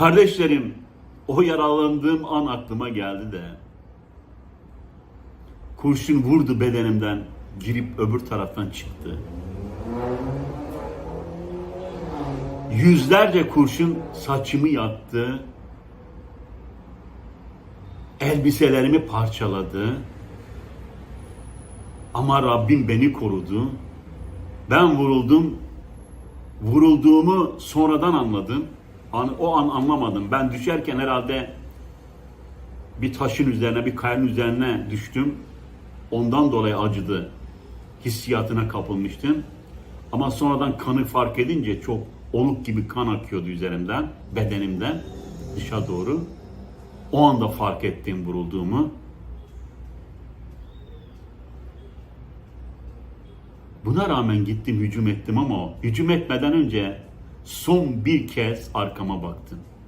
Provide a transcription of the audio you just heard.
Kardeşlerim, o yaralandığım an aklıma geldi de kurşun vurdu bedenimden, girip öbür taraftan çıktı. Yüzlerce kurşun saçımı yaktı. Elbiselerimi parçaladı. Ama Rabbim beni korudu. Ben vuruldum. Vurulduğumu sonradan anladım. An- O an anlamadım. Ben düşerken herhalde bir taşın üzerine, bir kayanın üzerine düştüm. Ondan dolayı acıdı. Hissiyatına kapılmıştım. Ama sonradan kanı fark edince çok oluk gibi kan akıyordu üzerimden, bedenimden dışa doğru. O anda fark ettim vurulduğumu. Buna rağmen gittim hücum ettim ama hücum etmeden önce son bir kez arkama baktım.